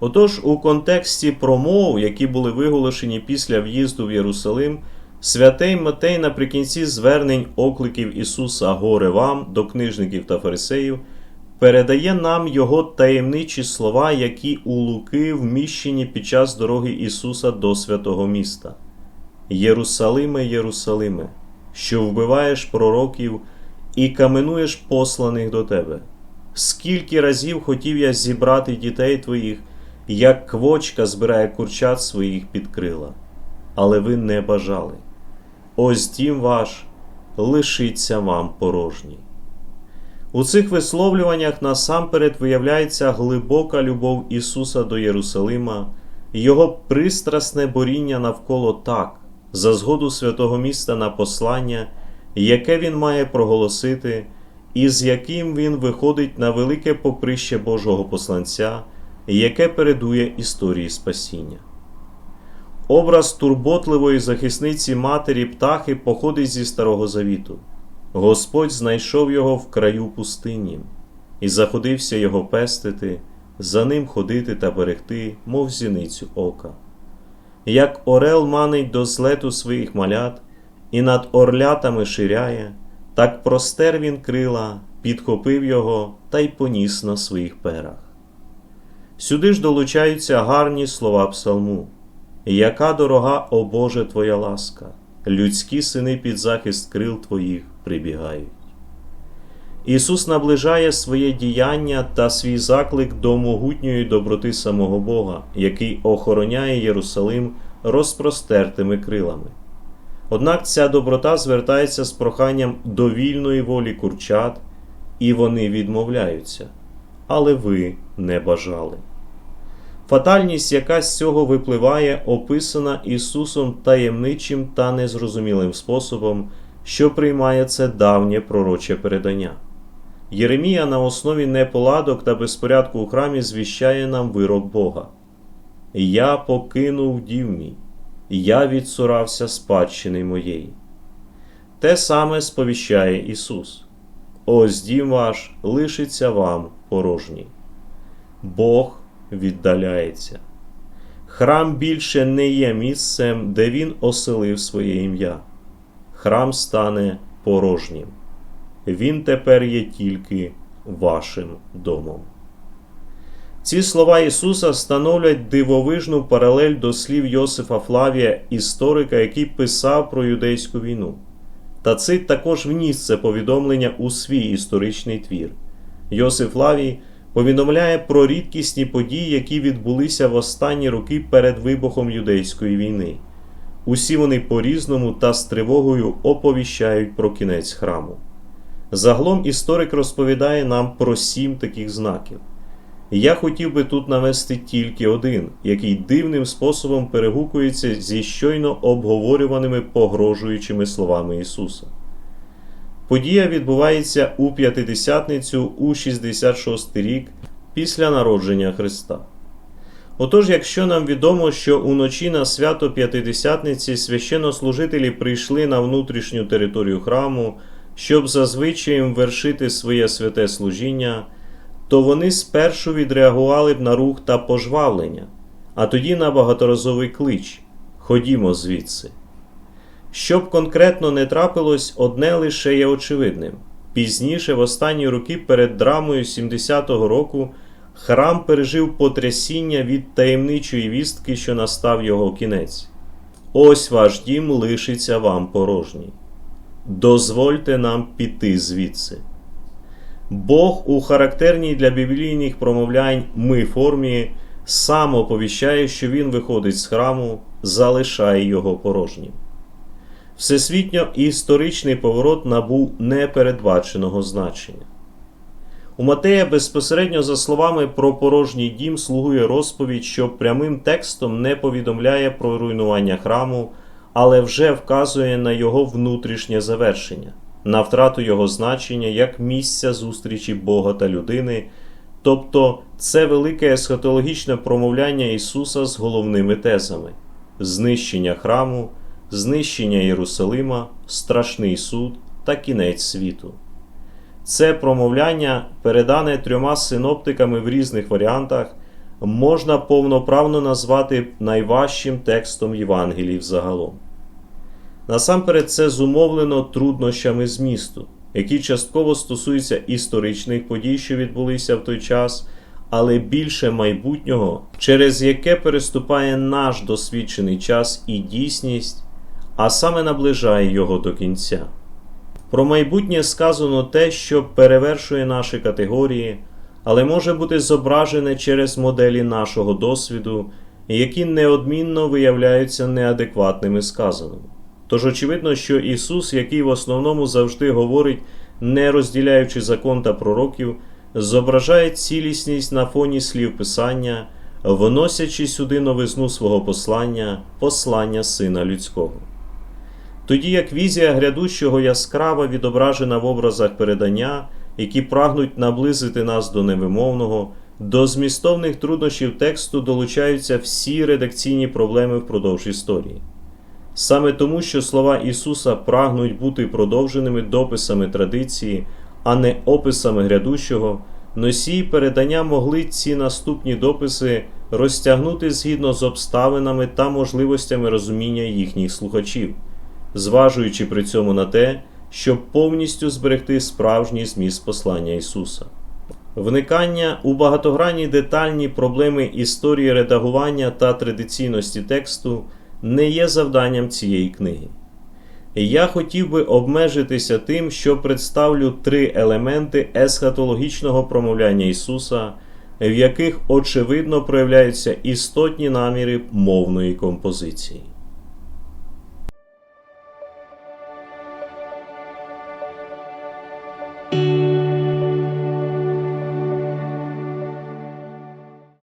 Отож, у контексті промов, які були виголошені після в'їзду в Єрусалим, святий Матей наприкінці звернень окликів Ісуса Горе вам до книжників та фарисеїв передає нам його таємничі слова, які у Луки вміщені під час дороги Ісуса до святого міста. Єрусалиме, Єрусалиме, що вбиваєш пророків і каменуєш посланих до тебе. Скільки разів хотів я зібрати дітей твоїх, як квочка збирає курчат своїх під крила, але ви не бажали. Ось дім ваш лишиться вам порожній. У цих висловлюваннях насамперед виявляється глибока любов Ісуса до Єрусалима, Його пристрасне боріння навколо так, за згоду святого міста на послання, яке Він має проголосити, і з яким Він виходить на велике поприще Божого посланця, яке передує історії спасіння. Образ турботливої захисниці матері птахи походить зі Старого Завіту. Господь знайшов його в краю пустині і заходився його пестити, за ним ходити та берегти, мов зіницю ока. Як орел манить до злету своїх малят і над орлятами ширяє, так простер він крила, підхопив його та й поніс на своїх перах. Сюди ж долучаються гарні слова псалму. Яка дорога, о Боже, Твоя ласка, людські сини під захист крил Твоїх прибігають. Ісус наближає своє діяння та свій заклик до могутньої доброти самого Бога, який охороняє Єрусалим розпростертими крилами. Однак ця доброта звертається з проханням до вільної волі курчат, і вони відмовляються, але ви не бажали. Фатальність, яка з цього випливає, описана Ісусом таємничим та незрозумілим способом, що приймає це давнє пророче передання. Єремія на основі неполадок та безпорядку у храмі звіщає нам вирок Бога. Я покинув дів мій, я відсурався спадщини моєї. Те саме сповіщає Ісус. Ось дім ваш лишиться вам порожній. Бог віддаляється. Храм більше не є місцем, де він оселив своє ім'я. Храм стане порожнім. Він тепер є тільки вашим домом. Ці слова Ісуса становлять дивовижну паралель до слів Йосифа Флавія, історика, який писав про юдейську війну. Та цит також вніс це повідомлення у свій історичний твір. Йосиф Флавій повідомляє про рідкісні події, які відбулися в останні роки перед вибухом юдейської війни. Усі вони по різному та з тривогою оповіщають про кінець храму. Загалом історик розповідає нам про сім таких знаків. Я хотів би тут навести тільки один, який дивним способом перегукується зі щойно обговорюваними погрожуючими словами Ісуса. Подія відбувається у п'ятидесятницю у 66 рік після народження Христа. Отож, якщо нам відомо, що уночі на свято П'ятидесятниці священнослужителі прийшли на внутрішню територію храму, щоб зазвичай вершити своє святе служіння, то вони спершу відреагували б на рух та пожвавлення, а тоді на багаторазовий клич Ходімо звідси. Щоб конкретно не трапилось, одне лише є очевидним. Пізніше, в останні роки перед драмою 70-го року, храм пережив потрясіння від таємничої вістки, що настав його кінець. Ось ваш дім лишиться вам порожній. Дозвольте нам піти звідси. Бог у характерній для біблійних промовлянь ми формі сам оповіщає, що він виходить з храму, залишає його порожнім. Всесвітньо історичний поворот набув непередбаченого значення. У Матея безпосередньо за словами про порожній дім слугує розповідь, що прямим текстом не повідомляє про руйнування храму, але вже вказує на його внутрішнє завершення, на втрату його значення як місця зустрічі Бога та людини, тобто це велике есхатологічне промовляння Ісуса з головними тезами: знищення храму знищення Єрусалима, страшний суд та кінець світу. Це промовляння, передане трьома синоптиками в різних варіантах, можна повноправно назвати найважчим текстом Євангелій загалом. Насамперед, це зумовлено труднощами змісту, які частково стосуються історичних подій, що відбулися в той час, але більше майбутнього, через яке переступає наш досвідчений час і дійсність, а саме наближає його до кінця. Про майбутнє сказано те, що перевершує наші категорії, але може бути зображене через моделі нашого досвіду, які неодмінно виявляються неадекватними сказаними. Тож очевидно, що Ісус, який в основному завжди говорить, не розділяючи закон та пророків, зображає цілісність на фоні слів Писання, вносячи сюди новизну свого послання, послання Сина Людського. Тоді як візія грядущого яскрава відображена в образах передання, які прагнуть наблизити нас до невимовного, до змістовних труднощів тексту долучаються всі редакційні проблеми впродовж історії. Саме тому, що слова Ісуса прагнуть бути продовженими дописами традиції, а не описами грядущого, носії передання могли ці наступні дописи розтягнути згідно з обставинами та можливостями розуміння їхніх слухачів, зважуючи при цьому на те, щоб повністю зберегти справжній зміст послання Ісуса. Вникання у багатогранні детальні проблеми історії редагування та традиційності тексту не є завданням цієї книги. Я хотів би обмежитися тим, що представлю три елементи есхатологічного промовляння Ісуса, в яких очевидно проявляються істотні наміри мовної композиції.